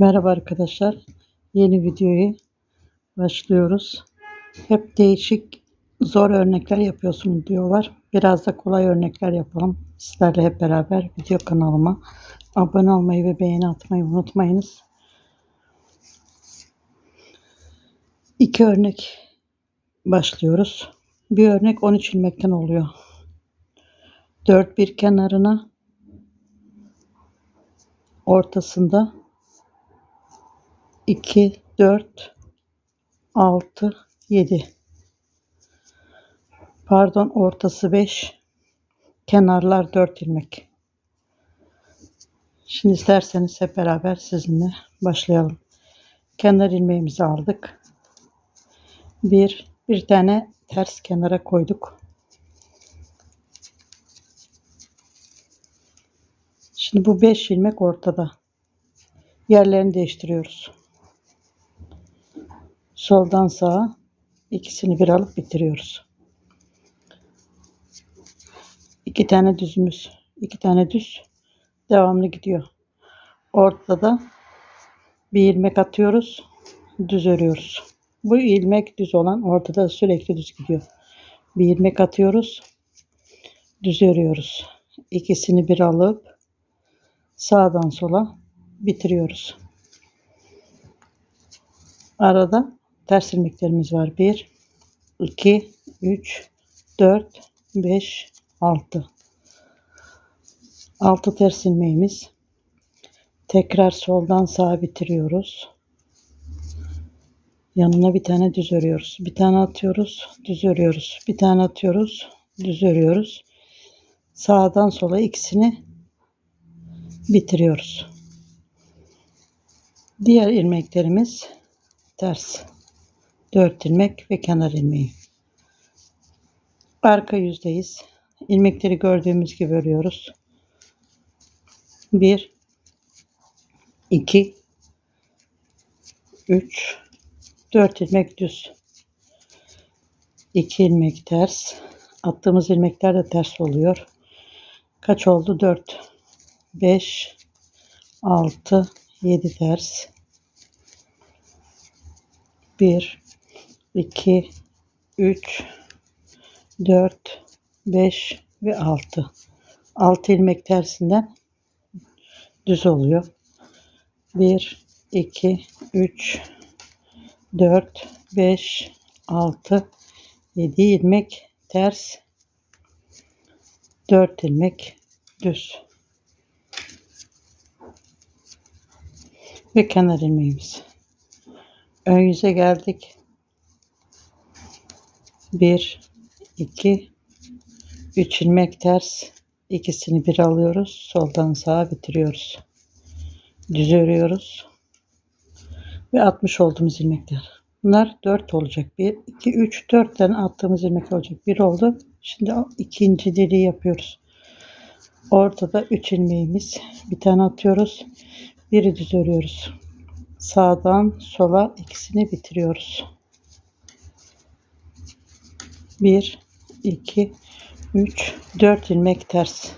Merhaba arkadaşlar. Yeni videoyu başlıyoruz. Hep değişik zor örnekler yapıyorsun diyorlar. Biraz da kolay örnekler yapalım. Sizlerle hep beraber video kanalıma abone olmayı ve beğeni atmayı unutmayınız. İki örnek başlıyoruz. Bir örnek 13 ilmekten oluyor. 4 bir kenarına ortasında 2, 4, 6, 7. Pardon ortası 5. Kenarlar 4 ilmek. Şimdi isterseniz hep beraber sizinle başlayalım. Kenar ilmeğimizi aldık. Bir, bir tane ters kenara koyduk. Şimdi bu 5 ilmek ortada. Yerlerini değiştiriyoruz. Soldan sağa ikisini bir alıp bitiriyoruz. İki tane düzümüz, iki tane düz devamlı gidiyor. Ortada bir ilmek atıyoruz, düz örüyoruz. Bu ilmek düz olan ortada sürekli düz gidiyor. Bir ilmek atıyoruz, düz örüyoruz. İkisini bir alıp sağdan sola bitiriyoruz. Arada ters ilmeklerimiz var. 1, 2, 3, 4, 5, 6. 6 ters ilmeğimiz. Tekrar soldan sağa bitiriyoruz. Yanına bir tane düz örüyoruz. Bir tane atıyoruz, düz örüyoruz. Bir tane atıyoruz, düz örüyoruz. Sağdan sola ikisini bitiriyoruz. Diğer ilmeklerimiz ters. 4 ilmek ve kenar ilmeği. Arka yüzdeyiz. İlmekleri gördüğümüz gibi örüyoruz. 1 2 3 4 ilmek düz. 2 ilmek ters. Attığımız ilmekler de ters oluyor. Kaç oldu? 4 5 6 7 ters. 1 2 3 4 5 ve 6. 6 ilmek tersinden düz oluyor. 1 2 3 4 5 6 7 ilmek ters 4 ilmek düz. ve kenar ilmeğimiz. Ön yüze geldik. 1 2 3 ilmek ters ikisini bir alıyoruz. Soldan sağa bitiriyoruz. Düz örüyoruz. Ve 60 olduğumuz ilmekler. Bunlar 4 olacak. 1 2 3 4 tane attığımız ilmek olacak. 1 oldu. Şimdi ikinci deliği yapıyoruz. Ortada 3 ilmeğimiz. Bir tane atıyoruz. Biri düz örüyoruz. Sağdan sola ikisini bitiriyoruz. 1 2 3 4 ilmek ters.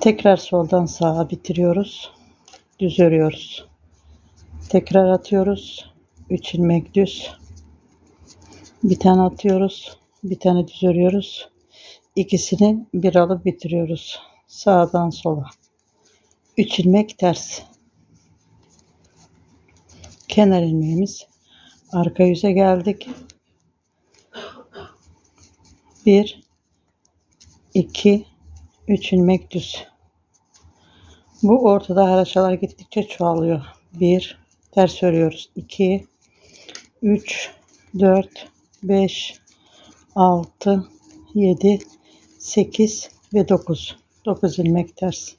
Tekrar soldan sağa bitiriyoruz. Düz örüyoruz. Tekrar atıyoruz. 3 ilmek düz. Bir tane atıyoruz. Bir tane düz örüyoruz. İkisini bir alıp bitiriyoruz. Sağdan sola. 3 ilmek ters. Kenar ilmeğimiz. Arka yüze geldik. 1 2 3 ilmek düz. Bu ortada haraçalar gittikçe çoğalıyor. 1 ters örüyoruz. 2 3 4 5 6 7 8 ve 9. 9 ilmek ters.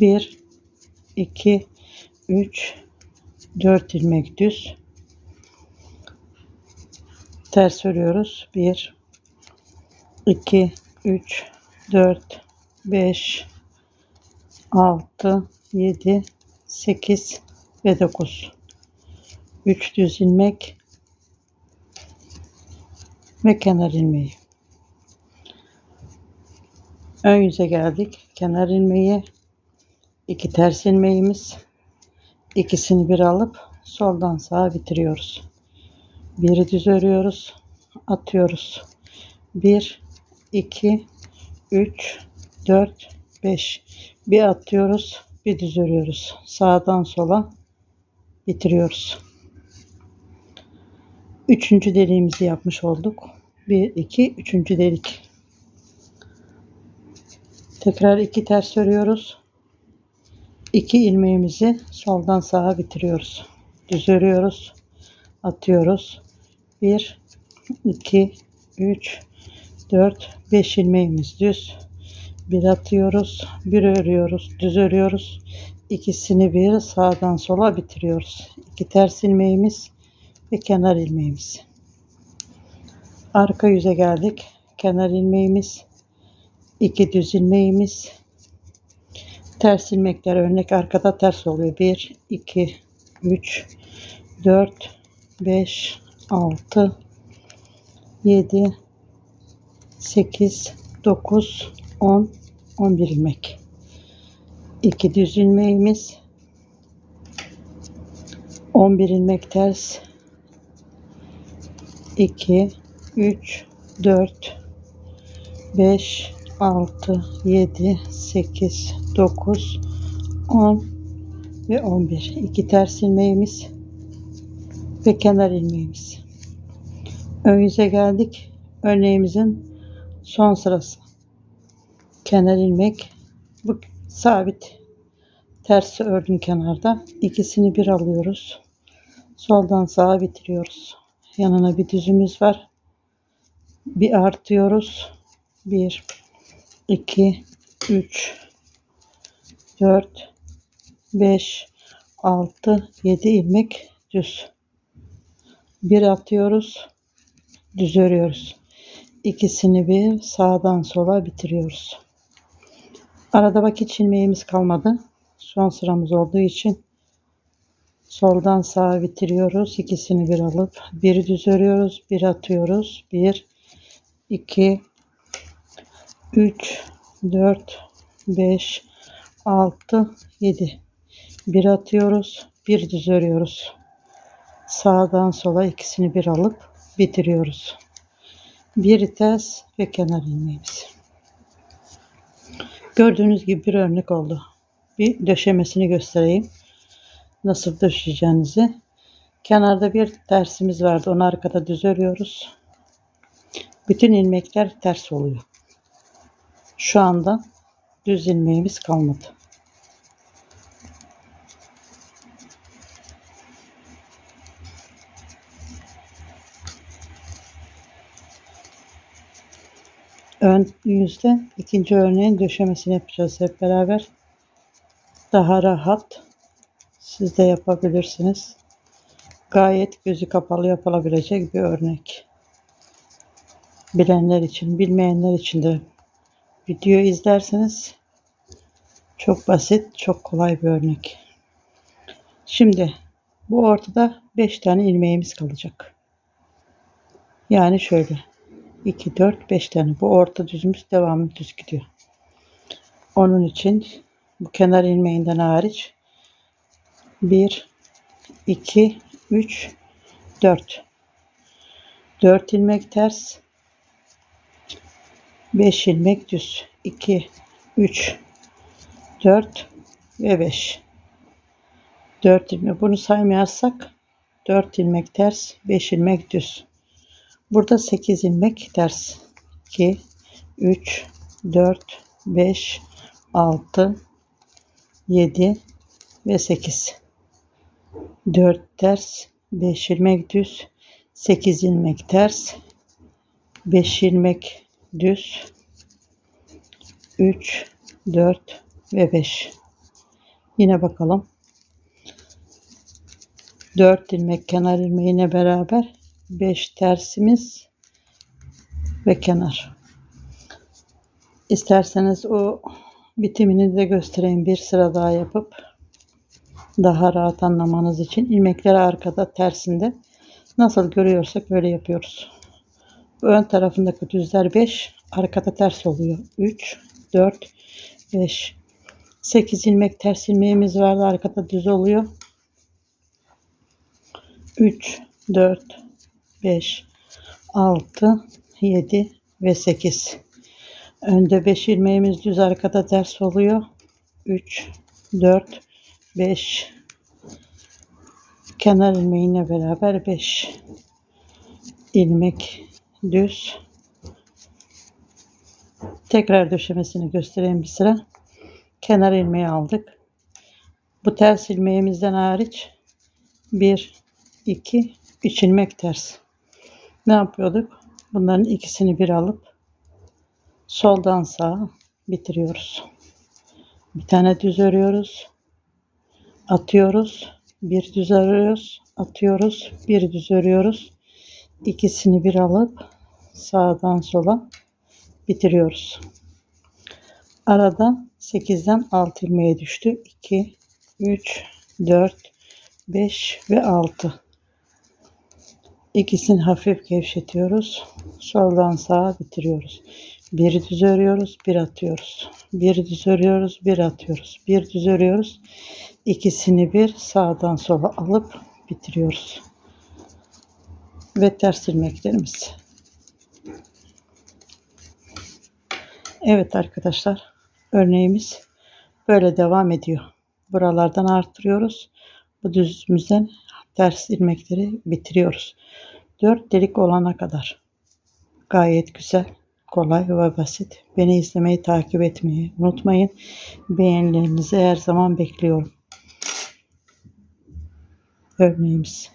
1 2 3 4 ilmek düz ters örüyoruz. 1 2 3 4 5 6 7 8 ve 9 3 düz ilmek ve kenar ilmeği ön yüze geldik. Kenar ilmeği iki ters ilmeğimiz. İkisini bir alıp soldan sağa bitiriyoruz. Biri düz örüyoruz. Atıyoruz. 1 2 3 4 5 bir atıyoruz bir düz örüyoruz. Sağdan sola bitiriyoruz. Üçüncü deliğimizi yapmış olduk. 1 2 üçüncü delik. Tekrar iki ters örüyoruz. 2 ilmeğimizi soldan sağa bitiriyoruz. Düz örüyoruz atıyoruz. 1 2 3 4 5 ilmeğimiz düz. Bir atıyoruz bir örüyoruz düz örüyoruz. İkisini bir sağdan sola bitiriyoruz. İki ters ilmeğimiz ve kenar ilmeğimiz. Arka yüze geldik. Kenar ilmeğimiz iki düz ilmeğimiz. Ters ilmekler örnek arkada ters oluyor. 1 2 3 4 5 6 7 8 9 10 11 ilmek. 2 düz ilmeğimiz. 11 ilmek ters. 2 3 4 5 6 7 8 9 10 ve 11 2 ters ilmeğimiz ve kenar ilmeğimiz. Ön yüze geldik. Örneğimizin son sırası. Kenar ilmek. Bu sabit. Tersi ördüm kenarda. İkisini bir alıyoruz. Soldan sağa bitiriyoruz. Yanına bir düzümüz var. Bir artıyoruz. 1 2 3 4 5 6 7 ilmek düz bir atıyoruz düz örüyoruz. İkisini bir sağdan sola bitiriyoruz. Arada vakit ilmeğimiz kalmadı. Son sıramız olduğu için soldan sağa bitiriyoruz. İkisini bir alıp bir düz örüyoruz bir atıyoruz. 1 2 3 4 5 6 7 bir atıyoruz bir düz örüyoruz sağdan sola ikisini bir alıp bitiriyoruz. Bir ters ve kenar ilmeğimiz. Gördüğünüz gibi bir örnek oldu. Bir döşemesini göstereyim. Nasıl döşeyeceğinizi kenarda bir tersimiz vardı. Onu arkada düz örüyoruz. Bütün ilmekler ters oluyor. Şu anda düz ilmeğimiz kalmadı ön yüzde ikinci örneğin döşemesini yapacağız hep beraber. Daha rahat siz de yapabilirsiniz. Gayet gözü kapalı yapılabilecek bir örnek. Bilenler için, bilmeyenler için de video izlerseniz çok basit, çok kolay bir örnek. Şimdi bu ortada 5 tane ilmeğimiz kalacak. Yani şöyle 2, 4, 5 tane. Bu orta düzümüz devamlı düz gidiyor. Onun için bu kenar ilmeğinden hariç 1, 2, 3, 4. 4 ilmek ters. 5 ilmek düz. 2, 3, 4 ve 5. 4 ilmek. Bunu saymazsak 4 ilmek ters, 5 ilmek düz. Burada 8 ilmek ters. 2, 3, 4, 5, 6, 7 ve 8. 4 ters, 5 ilmek düz, 8 ilmek ters, 5 ilmek düz, 3, 4 ve 5. Yine bakalım. 4 ilmek kenar ilmeğine beraber 5 tersimiz ve kenar. İsterseniz o bitimini de göstereyim bir sıra daha yapıp daha rahat anlamanız için ilmekleri arkada tersinde nasıl görüyorsak öyle yapıyoruz. Ön tarafındaki düzler 5 arkada ters oluyor. 3 4 5 8 ilmek ters ilmeğimiz vardı. Arkada düz oluyor. 3, 4, 5, 6, 7 ve 8. Önde 5 ilmeğimiz düz arkada ters oluyor. 3, 4, 5. Kenar ilmeğine beraber 5 ilmek düz. Tekrar döşemesini göstereyim bir sıra. Kenar ilmeği aldık. Bu ters ilmeğimizden hariç 1, 2, 3 ilmek ters. Ne yapıyorduk? Bunların ikisini bir alıp soldan sağa bitiriyoruz. Bir tane düz örüyoruz. Atıyoruz. Bir düz örüyoruz. Atıyoruz. Bir düz örüyoruz. İkisini bir alıp sağdan sola bitiriyoruz. Arada 8'den 6 ilmeğe düştü. 2, 3, 4, 5 ve 6. İkisini hafif gevşetiyoruz. Soldan sağa bitiriyoruz. Bir düz örüyoruz, bir atıyoruz. Bir düz örüyoruz, bir atıyoruz. Bir düz örüyoruz. İkisini bir sağdan sola alıp bitiriyoruz. Ve ters ilmeklerimiz. Evet arkadaşlar, örneğimiz böyle devam ediyor. Buralardan arttırıyoruz. Bu düzümüzden ters ilmekleri bitiriyoruz. 4 delik olana kadar. Gayet güzel, kolay ve basit. Beni izlemeyi, takip etmeyi unutmayın. Beğenilerinizi her zaman bekliyorum. Örneğimiz.